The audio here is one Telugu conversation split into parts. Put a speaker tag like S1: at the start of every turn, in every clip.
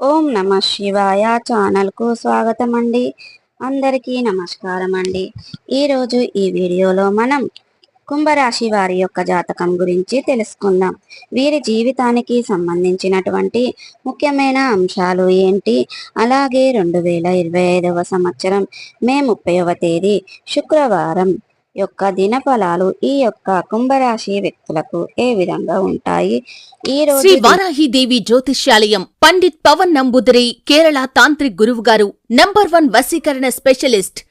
S1: ఓం నమ శివాయ ఛానల్కు స్వాగతం అండి అందరికీ నమస్కారం అండి ఈరోజు ఈ వీడియోలో మనం కుంభరాశి వారి యొక్క జాతకం గురించి తెలుసుకుందాం. వీరి జీవితానికి సంబంధించినటువంటి ముఖ్యమైన అంశాలు ఏంటి? అలాగే రెండు వేల ఇరవై ఐదవ సంవత్సరం మే ముప్పైవ తేదీ శుక్రవారం. యొక్క దినఫలాలు ఈ యొక్క కుంభరాశి వ్యక్తులకు ఏ విధంగా ఉంటాయి? ఈ
S2: శ్రీ వారాహిదేవి జ్యోతిష్యాలయం పండిత్ పవన్ నంబుదరి కేరళ తాంత్రిక్ గురువు గారు నంబర్ వన్ వసీకరణ స్పెషలిస్ట్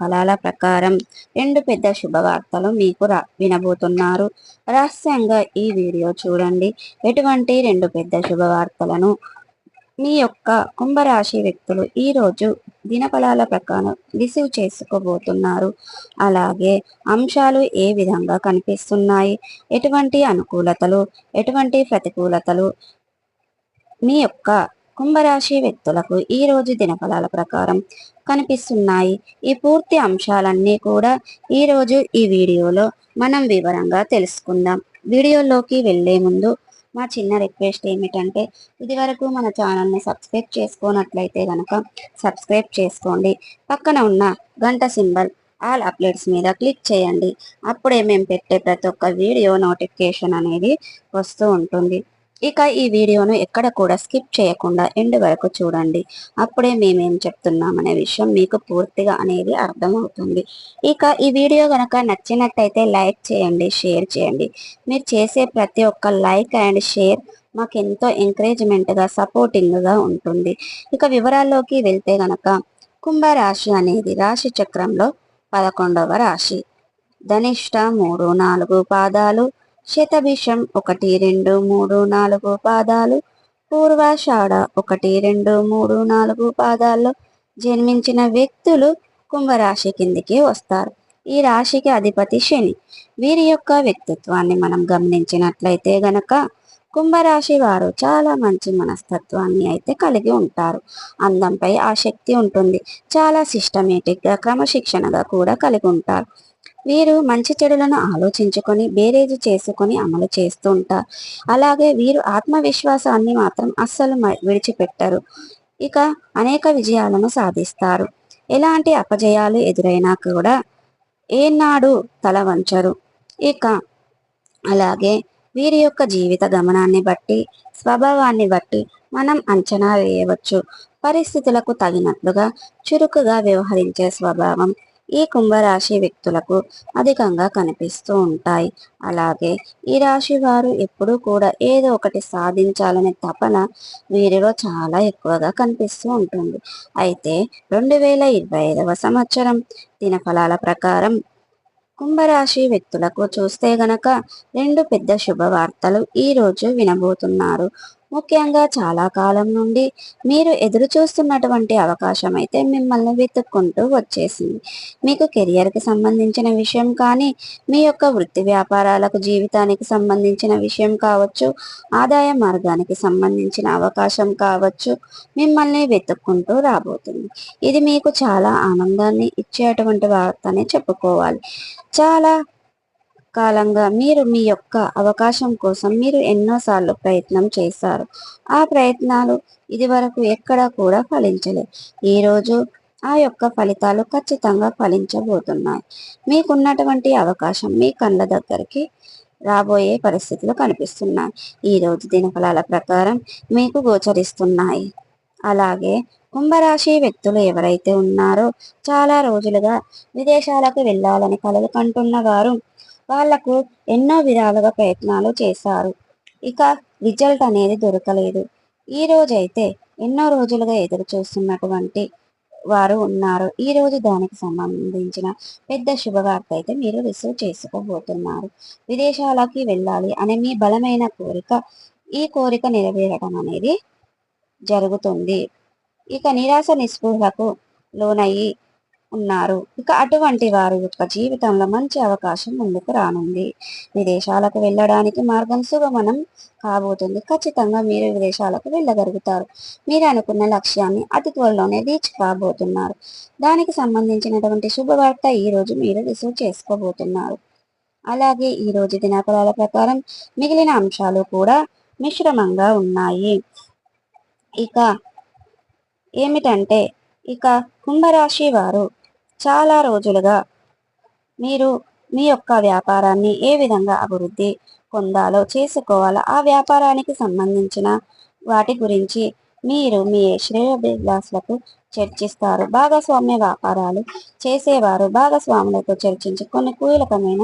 S1: ఫలాల ప్రకారం రెండు పెద్ద శుభవార్తలు మీకు రా వినబోతున్నారు. రహస్యంగా ఈ వీడియో చూడండి. ఎటువంటి రెండు పెద్ద శుభవార్తలను? మీ యొక్క కుంభరాశి వ్యక్తులు ఈరోజు దినఫలాల ప్రకారం రిసీవ్ చేసుకోబోతున్నారు. అలాగే అంశాలు ఏ విధంగా కనిపిస్తున్నాయి? ఎటువంటి అనుకూలతలు? ఎటువంటి ప్రతికూలతలు? మీ యొక్క కుంభరాశి వ్యక్తులకు ఈ రోజు దినఫలాల ప్రకారం కనిపిస్తున్నాయి. ఈ పూర్తి అంశాలన్నీ కూడా ఈరోజు ఈ వీడియోలో మనం వివరంగా తెలుసుకుందాం. వీడియోలోకి వెళ్ళే ముందు మా చిన్న రిక్వెస్ట్ ఏమిటంటే ఇదివరకు మన ఛానల్ని సబ్స్క్రైబ్ చేసుకోనట్లయితే కనుక సబ్స్క్రైబ్ చేసుకోండి. పక్కన ఉన్న గంట సింబల్ ఆల్ అప్డేట్స్ మీద క్లిక్ చేయండి. అప్పుడే మేము పెట్టే ప్రతి ఒక్క వీడియో నోటిఫికేషన్ అనేది వస్తూ ఉంటుంది. ఇక ఈ వీడియోను ఎక్కడ కూడా స్కిప్ చేయకుండా ఎండ్ వరకు చూడండి. అప్పుడే మేమేం చెప్తున్నామనే విషయం మీకు పూర్తిగా అనేది అర్థమవుతుంది. ఇక ఈ వీడియో కనుక నచ్చినట్టయితే లైక్ చేయండి షేర్ చేయండి. మీరు చేసే ప్రతి ఒక్క లైక్ అండ్ షేర్ మాకు ఎంతో ఎంకరేజ్మెంట్గా సపోర్టింగ్గా ఉంటుంది. ఇక వివరాల్లోకి వెళ్తే గనక కుంభరాశి అనేది రాశి చక్రంలో పదకొండవ రాశి. ధనిష్ట మూడు నాలుగు పాదాలు శతభిషం ఒకటి రెండు మూడు నాలుగు పాదాలు. పూర్వాషాఢ ఒకటి రెండు మూడు నాలుగు పాదాల్లో జన్మించిన వ్యక్తులు కుంభరాశి కిందికి వస్తారు. ఈ రాశికి అధిపతి శని. వీరి యొక్క వ్యక్తిత్వాన్ని మనం గమనించినట్లయితే గనక కుంభరాశి వారు చాలా మంచి మనస్తత్వాన్ని అయితే కలిగి ఉంటారు. అందంపై ఆసక్తి ఉంటుంది. చాలా సిస్టమేటిక్గా క్రమశిక్షణగా కూడా కలిగి ఉంటారు. వీరు మంచి చెడులను ఆలోచించుకొని బేరేజు చేసుకొని అమలు చేస్తూ ఉంటారు అలాగే వీరు ఆత్మవిశ్వాసాన్ని మాత్రం అస్సలు మ- విడిచిపెట్టరు. ఇక అనేక విజయాలను సాధిస్తారు. ఎలాంటి అపజయాలు ఎదురైనా కూడా ఏనాడు తల వంచరు. ఇక అలాగే వీరి యొక్క జీవిత గమనాన్ని బట్టి స్వభావాన్ని బట్టి మనం అంచనా వేయవచ్చు. పరిస్థితులకు తగినట్లుగా చురుకుగా వ్యవహరించే స్వభావం ఈ కుంభరాశి వ్యక్తులకు అధికంగా కనిపిస్తూ ఉంటాయి. అలాగే ఈ రాశి వారు ఎప్పుడూ కూడా ఏదో ఒకటి సాధించాలనే తపన వీరిలో చాలా ఎక్కువగా కనిపిస్తూ ఉంటుంది. అయితే రెండు వేల ఇరవై ఐదవ సంవత్సరం దినఫలాల ప్రకారం కుంభరాశి వ్యక్తులకు చూస్తే గనక రెండు పెద్ద శుభవార్తలు ఈ రోజు వినబోతున్నారు. ముఖ్యంగా చాలా కాలం నుండి మీరు ఎదురు చూస్తున్నటువంటి అవకాశం అయితే మిమ్మల్ని వెతుక్కుంటూ వచ్చేసింది. మీకు కెరియర్కి సంబంధించిన విషయం కానీ మీ యొక్క వృత్తి వ్యాపారాలకు జీవితానికి సంబంధించిన విషయం కావచ్చు ఆదాయ మార్గానికి సంబంధించిన అవకాశం కావచ్చు మిమ్మల్ని వెతుక్కుంటూ రాబోతుంది. ఇది మీకు చాలా ఆనందాన్ని ఇచ్చేటువంటి వార్తనే చెప్పుకోవాలి. చాలా కాలంగా మీరు మీ యొక్క అవకాశం కోసం మీరు ఎన్నోసార్లు ప్రయత్నం చేశారు. ఆ ప్రయత్నాలు ఇదివరకు ఎక్కడా కూడా ఫలించలేదు ఈరోజు ఆ యొక్క ఫలితాలు ఖచ్చితంగా ఫలించబోతున్నాయి. మీకున్నటువంటి అవకాశం మీ కళ్ళ దగ్గరికి రాబోయే పరిస్థితులు కనిపిస్తున్నాయి. ఈ రోజు దినఫలాల ప్రకారం మీకు గోచరిస్తున్నాయి. అలాగే కుంభరాశి వ్యక్తులు ఎవరైతే ఉన్నారో చాలా రోజులుగా విదేశాలకు వెళ్ళాలని కలలు కంటున్న వారు వాళ్ళకు ఎన్నో విధాలుగా ప్రయత్నాలు చేశారు. ఇక రిజల్ట్ అనేది దొరకలేదు. ఈ రోజైతే ఎన్నో రోజులుగా ఎదురు చూస్తున్నటువంటి వారు ఉన్నారు. ఈ రోజు దానికి సంబంధించిన పెద్ద శుభవార్త అయితే మీరు రిసీవ్ చేసుకోబోతున్నారు. విదేశాలకి వెళ్ళాలి అనే మీ బలమైన కోరిక ఈ కోరిక నెరవేరడం అనేది జరుగుతుంది. ఇక నిరాశ నిస్పృహలకు లోనయ్యి ఉన్నారు. ఇక అటువంటి వారి యొక్క జీవితంలో మంచి అవకాశం ముందుకు రానుంది. విదేశాలకు వెళ్ళడానికి మార్గం సుగమనం కాబోతుంది. ఖచ్చితంగా మీరు విదేశాలకు వెళ్ళగలుగుతారు. మీరు అనుకున్న లక్ష్యాన్ని అతి త్వరలోనే రీచ్ కాబోతున్నారు. దానికి సంబంధించినటువంటి శుభవార్త ఈరోజు మీరు రిసీవ్ చేసుకోబోతున్నారు. అలాగే ఈ రోజు దినఫలాల ప్రకారం మిగిలిన అంశాలు కూడా మిశ్రమంగా ఉన్నాయి. ఇక ఏమిటంటే ఇక కుంభరాశి వారు చాలా రోజులుగా మీరు మీ యొక్క వ్యాపారాన్ని ఏ విధంగా అభివృద్ధి పొందాలో చేసుకోవాలో? ఆ వ్యాపారానికి సంబంధించిన వాటి గురించి మీరు మీ శ్రేయోభిలాసులకు చర్చిస్తారు. భాగస్వామ్య వ్యాపారాలు చేసేవారు భాగస్వాములతో చర్చించి కొన్ని కీలకమైన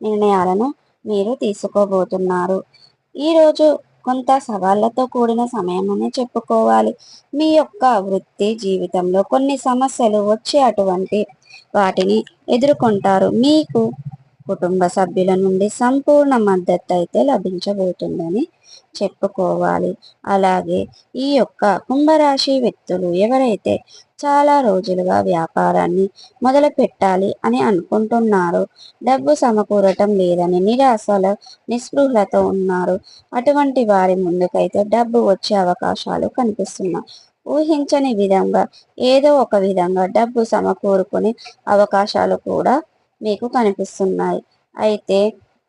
S1: నిర్ణయాలను మీరు తీసుకోబోతున్నారు. ఈరోజు కొంత సవాళ్ళతో కూడిన సమయం చెప్పుకోవాలి. మీ యొక్క వృత్తి జీవితంలో కొన్ని సమస్యలు వచ్చే అటువంటి వాటిని ఎదుర్కొంటారు. మీకు కుటుంబ సభ్యుల నుండి సంపూర్ణ మద్దతు అయితే లభించబోతుందని చెప్పుకోవాలి. అలాగే ఈ యొక్క కుంభరాశి వ్యక్తులు ఎవరైతే చాలా రోజులుగా వ్యాపారాన్ని మొదలు పెట్టాలి అని అనుకుంటున్నారో డబ్బు సమకూరటం లేదని నిరాశల నిస్పృహలతో ఉన్నారు. అటువంటి వారి ముందుకైతే డబ్బు వచ్చే అవకాశాలు కనిపిస్తున్నాయి. ఊహించని విధంగా ఏదో ఒక విధంగా డబ్బు సమకూరుకునే అవకాశాలు కూడా మీకు కనిపిస్తున్నాయి. అయితే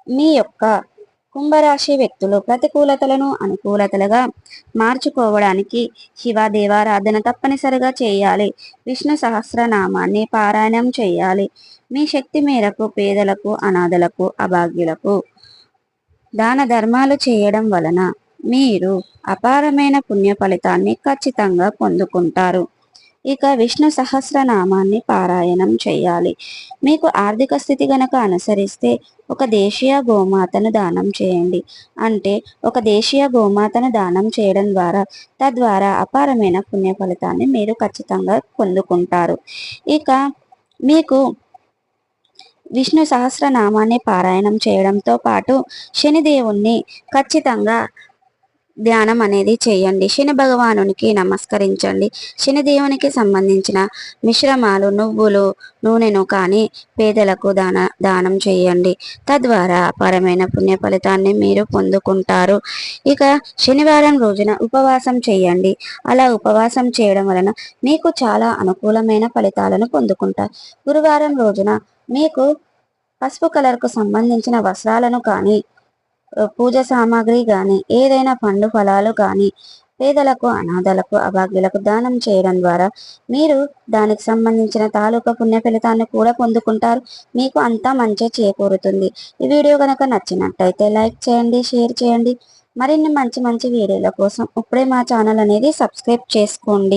S1: మీ యొక్క కుంభరాశి వ్యక్తులు ప్రతికూలతలను అనుకూలతలుగా మార్చుకోవడానికి శివ దేవారాధన తప్పనిసరిగా చేయాలి. విష్ణు సహస్రనామాన్ని పారాయణం చేయాలి. మీ శక్తి మేరకు పేదలకు అనాథలకు అభాగ్యులకు దాన ధర్మాలు చేయడం వలన మీరు అపారమైన పుణ్య ఫలితాన్ని ఖచ్చితంగా పొందుకుంటారు. ఇక విష్ణు సహస్రనామాన్ని పారాయణం చేయాలి. మీకు ఆర్థిక స్థితి గనక అనుసరిస్తే ఒక దేశీయ గోమాతను దానం చేయండి. అంటే ఒక దేశీయ గోమాతను దానం చేయడం ద్వారా తద్వారా అపారమైన పుణ్య ఫలితాన్ని మీరు ఖచ్చితంగా పొందుకుంటారు. ఇక మీకు విష్ణు సహస్రనామాన్ని పారాయణం చేయడంతో పాటు శనిదేవుణ్ణి ఖచ్చితంగా ధ్యానం అనేది చేయండి. శని భగవానునికి నమస్కరించండి. శనిదేవునికి సంబంధించిన మిశ్రమాలు నువ్వులు నూనెను కానీ పేదలకు దాన దానం చేయండి. తద్వారా అపారమైన పుణ్య ఫలితాన్ని మీరు పొందుకుంటారు. ఇక శనివారం రోజున ఉపవాసం చేయండి. అలా ఉపవాసం చేయడం వలన మీకు చాలా అనుకూలమైన ఫలితాలను పొందుకుంటారు. గురువారం రోజున మీకు పసుపు కలర్కు సంబంధించిన వస్త్రాలను కానీ పూజ సామాగ్రి కానీ ఏదైనా పండు ఫలాలు కానీ పేదలకు అనాథలకు అభాగ్యులకు దానం చేయడం ద్వారా మీరు దానికి సంబంధించిన తాలూకా పుణ్య ఫలితాన్ని కూడా పొందుకుంటారు. మీకు అంతా మంచి చేకూరుతుంది. ఈ వీడియో కనుక నచ్చినట్టయితే లైక్ చేయండి షేర్ చేయండి. మరిన్ని మంచి మంచి వీడియోల కోసం ఇప్పుడే మా ఛానల్ అనేది సబ్స్క్రైబ్ చేసుకోండి.